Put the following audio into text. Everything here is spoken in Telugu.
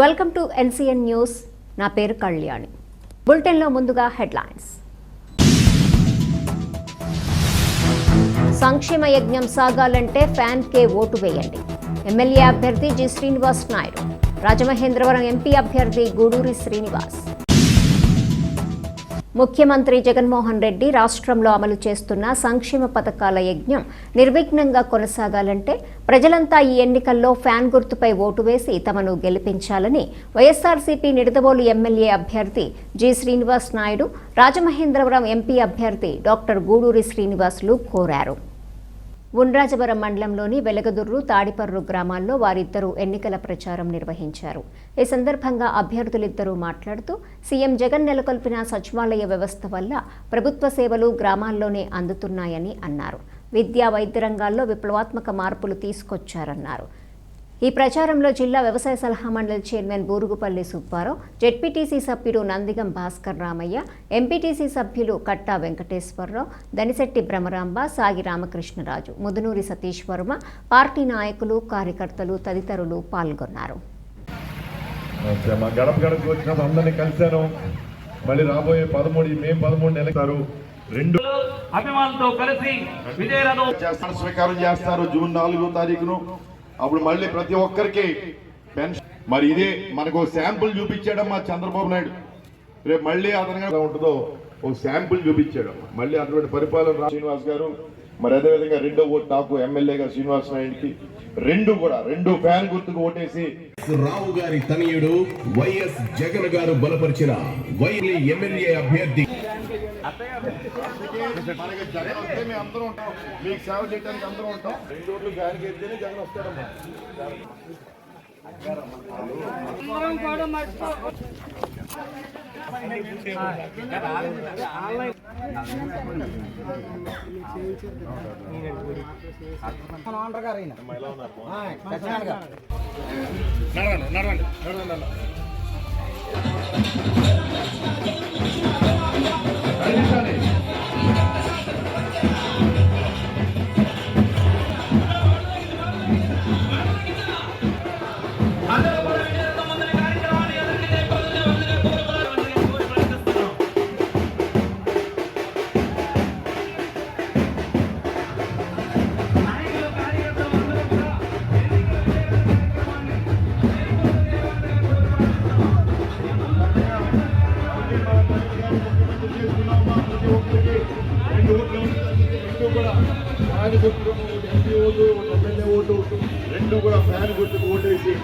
Welcome to NCN news. నా పేరు కళ్యాణి. బులెటిన్లో ముందుగా హెడ్లైన్స్. సంక్షేమ యజ్ఞం సాగాలంటే ఫ్యాన్ కే ఓటు వేయండి. ఎమ్మెల్యే అభ్యర్థి జి శ్రీనివాస్ నాయుడు రాజమహేంద్రవరం ఎంపీ అభ్యర్థి గూడూరి శ్రీనివాస్. ముఖ్యమంత్రి జగన్మోహన్ రెడ్డి రాష్ట్రంలో అమలు చేస్తున్న సంక్షేమ పథకాల యజ్ఞం నిర్విఘ్నంగా కొనసాగాలంటే ప్రజలంతా ఈ ఎన్నికల్లో ఫ్యాన్ గుర్తుపై ఓటు వేసి తమను గెలిపించాలని వైఎస్ఆర్సీపీ నిడదవోలు ఎమ్మెల్యే అభ్యర్థి జి శ్రీనివాస్ నాయుడు రాజమహేంద్రవరం ఎంపీ అభ్యర్థి డాక్టర్ గూడూరి శ్రీనివాసులు కోరారు. ఉండ్రాజవరం మండలంలోని వెలగదుర్రు తాడిపర్రు గ్రామాల్లో వారిద్దరూ ఎన్నికల ప్రచారం నిర్వహించారు. ఈ సందర్భంగా అభ్యర్థులిద్దరూ మాట్లాడుతూ సీఎం జగన్ నెలకొల్పిన సచివాలయ వ్యవస్థ వల్ల ప్రభుత్వ సేవలు గ్రామాల్లోనే అందుతున్నాయని అన్నారు. విద్యా వైద్య రంగాల్లో విప్లవాత్మక మార్పులు తీసుకొచ్చారన్నారు. ఈ ప్రచారంలో జిల్లా వ్యవసాయ సలహా మండలి చైర్మన్ బూరుగుపల్లి సుబ్బారావు జెడ్పీటీసీ సభ్యుడు నందిగం భాస్కర్ రామయ్య ఎంపీటీసీ సభ్యులు కట్టా వెంకటేశ్వరరావు దనిశెట్టి భ్రమరాంబ సాగి రామకృష్ణరాజు ముదునూరి సతీష్ వర్మ పార్టీ నాయకులు కార్యకర్తలు తదితరులు పాల్గొన్నారు. ఓకే, మా గడప గడపకు వచ్చినప్పుడు అందరినీ కలిశాను. మళ్ళీ రాబోయే పదమూడు మే పదమూడు నెలలు రెండు అభిమానులతో కలిసి చేస్తారు స్వీకారం చేస్తారు. జూన్ నాలుగో తారీఖును. అప్పుడు మళ్ళీ ప్రతి ఒక్కరికి పెన్షన్. మరి ఇదే మనకు ఒక శాంపుల్ చూపించాడమ్మా చంద్రబాబు నాయుడు. రేపు మళ్ళీ అతనిగా ఉంటుందో ఓ శాంపుల్ చూపించాడు మళ్ళీ అటువంటి పరిపాలన శ్రీనివాస్ గారు. మరి అదేవిధంగా రెండో ఓటు నాకు ఎమ్మెల్యేగా శ్రీనివాస్ నాయుడికి రెండు కూడా రెండు ఫ్యాన్ గుర్తుకు ఓటేసి. రావు గారి తనయుడు వైఎస్ జగన్ గారు బలపరిచిన వైలి ఎమ్మెల్యే అభ్యర్థి మనకి జగన్ వస్తే మేము అందరం ఉంటాం మీకు సేవ చేయడానికి అందరం ఉంటాం. రెండు ఓట్లు గారికి వెళ్తేనే జగన్ వస్తాడమ్మా. రెండు దాని గుర్తు ఎంపీ ఓటు ఎమ్మెల్యే ఓటు రెండు కూడా ఫ్యాన్ గుర్తుకు వేసి